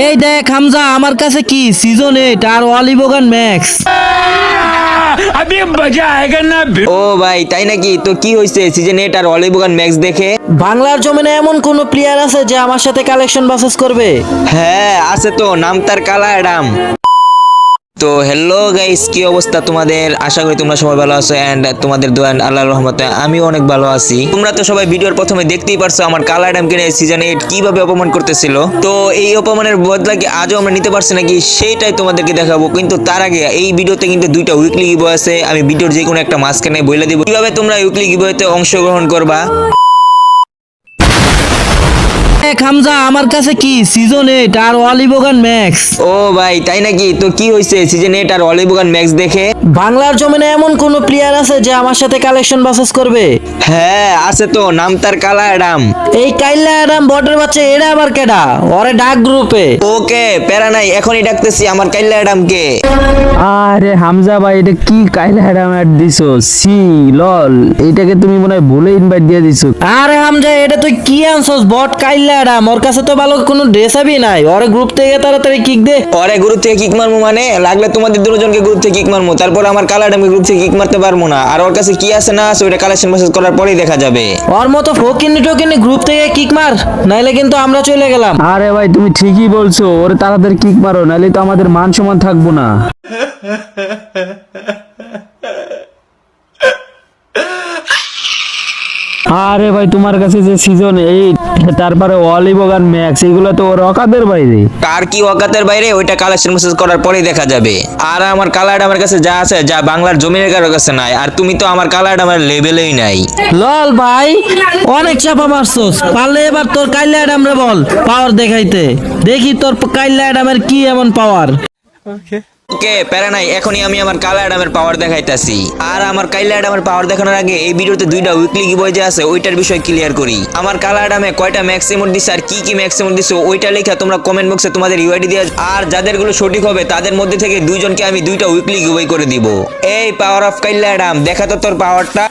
এই দেখ হামজা আমার কাছে কি? সিজন এইট আর অলিভোগান ম্যাক্স ও ভাই তাই নাকি? তো কি হয়েছে সিজন এইট আর অলিভোগান ম্যাক্স দেখে? বাংলার জমিনে এমন কোন প্লেয়ার আছে যে আমার সাথে কালেকশন বাসেস করবে? হ্যাঁ আছে তো নাম তার কালা অ্যাডাম। তো হ্যালো গাইস কি অবস্থা তোমাদের? আশা করি তোমরা সবাই ভালো আছো এন্ড তোমাদের দোয়া and আল্লাহর রহমতে আমিও অনেক ভালো আছি। তোমরা তো সবাই ভিডিওর প্রথমে দেখতেই পারছ আমার কালা অ্যাডামকে নিয়ে সিজন এইট কীভাবে অপমান করতেছিল। তো এই অপমানের বদলা কি আজও আমরা নিতে পারছি নাকি সেইটাই তোমাদেরকে দেখাবো। কিন্তু তার আগে এই ভিডিওতে কিন্তু দুইটা উইকলি গিবো আছে। আমি ভিডিওর যে কোনো একটা মাঝখানে বলে দিব। কীভাবে তোমরা উইকলি গিবোতে অংশগ্রহণ করবা? দেখ হামজা আমার কাছে কি? সিজন এইট আর অলিভোগান ম্যাক্স ও ভাই, তাই নাকি? তো কি হয়েছে সিজন এইট আর অলিভগান ম্যাক্স দেখে? বাংলার জমিনে এমন কোন প্লেয়ার আছে যে আমার সাথে কালেকশন বাসেস করবে? হ্যাঁ আছে তো নাম তার কালা অ্যাডাম। এই কাইল্লা অ্যাডাম বটের বাচ্চা এরা আবার কেডা? ওরে ডাক গ্রুপে। ওকে প্যারা নাই এখনই ডাকতেছি আমার কাইল্লা অ্যাডামকে। আরে হামজা ভাই এটা কি কাইলা হ্যাডাম অ্যাড দিছো? সি লল এইটাকে তুমি মনে হয় ভুলে ইনভাইট দিয়ে দিছো। আরে হামজা এটা তুই কি আনছস? বট কাইল্লা অ্যাডাম ওর কাছে তো ভালো কোনো ড্রেস আপই নাই। ওরে গ্রুপ থেকে তাড়াতাড়ি কিক দে। ওরে গ্রুপ থেকে কিক মারবো মানে? লাগলে তোমাদের দুজনকে গ্রুপ থেকে কিক মারবো তারপর আমার কালার ডেমি গ্রুপ থেকে কিক মারতে পারব না। আর ওর কাছে কি আছে না আছে ওটা কালেকশন মেসেজ করার পরেই দেখা যাবে। ওর মতো ফকিনি টোকিনি গ্রুপ থেকে কিক মার নাইলে কিন্তু আমরা চলে গেলাম। আরে ভাই তুমি ঠিকই বলছো ওরে তাড়াতাড়ি কিক মারো নাইলে তো আমাদের মান সম্মান থাকব না। আরে ভাই তোমার কাছে যে সিজন এইট তারপরে অলিভগান ম্যাক্স এগুলো তো ওর অকাদের বাইরে। কার কি ওকাতের বাইরে ওইটা কালেকশন মেসেজ করার পরেই দেখা যাবে। আর আমার কালার আমার কাছে যা আছে যা বাংলার জমিনের কারোর কাছে নাই আর তুমি তো আমার কালার আমার লেভেলেই নাই। লল ভাই অনেক চাপা মারছস। পারলে এবার তোর কাইল্লা অ্যাডাম রে বল পাওয়ার দেখাইতে। দেখি তোর কাইল্লা অ্যাডামের কি এমন পাওয়ার ওকে প্যারা নাই, এখনই আমি আমার কালা অ্যাডামের পাওয়ার দেখাইতাছি। আর আমার কাইলা অ্যাডামের পাওয়ার দেখানোর আগে এই ভিডিওতে দুইটা উইকলি গিবই যে আছে, ওইটার বিষয় ক্লিয়ার করি। আমার কালা অ্যাডামে কয়টা ম্যাক্সিমাম দিছে আর কি কি ম্যাক্সিমাম দিছে, ওইটা লেখা তোমরা কমেন্ট বক্সে তোমাদের ইউআইডি দিয়ে আর যাদেরগুলো সঠিক হবে, তাদের মধ্যে থেকে দুইজনকে আমি দুইটা উইকলি গিবই করে দিব। এই পাওয়ার অফ কাইলা অ্যাডাম, দেখা তো তোর পাওয়ারটা